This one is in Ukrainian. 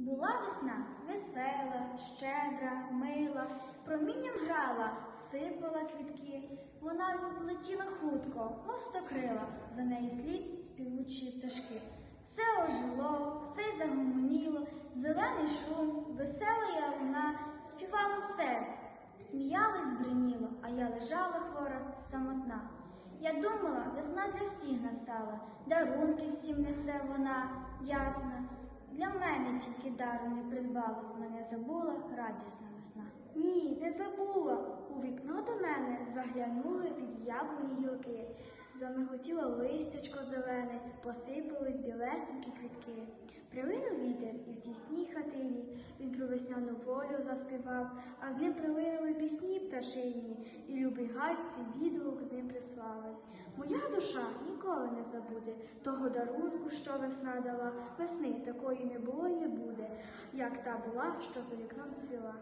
Була весна весела, щедра, мила, промінням грала, сипала квітки. Вона летіла хутко, мостокрила, за неї слід співучі пташки. Все ожило, все й загомоніло, зелений шум, весела яруна, співало все, сміялось, бриніло, а я лежала хвора, самотна. Я думала, весна для всіх настала, дарунки всім несе вона, ясна. Для мене тільки дару не придбала, мене забула радісна весна. Ні, не забула. У вікно до мене заглянули від яблуні гілки. Замиготіло листячко зелене, посипались білесенькі квітки. Прилинув вітер і в тісній хатині він про весняну волю заспівав, а з ним прилинули пісні пташині, і любий гай свій відгук з ним прислали. Моя душа ніколи не забуде того дарунку, що весна дала. Весни такої не було й не буде, як та була, що за вікном цвіла.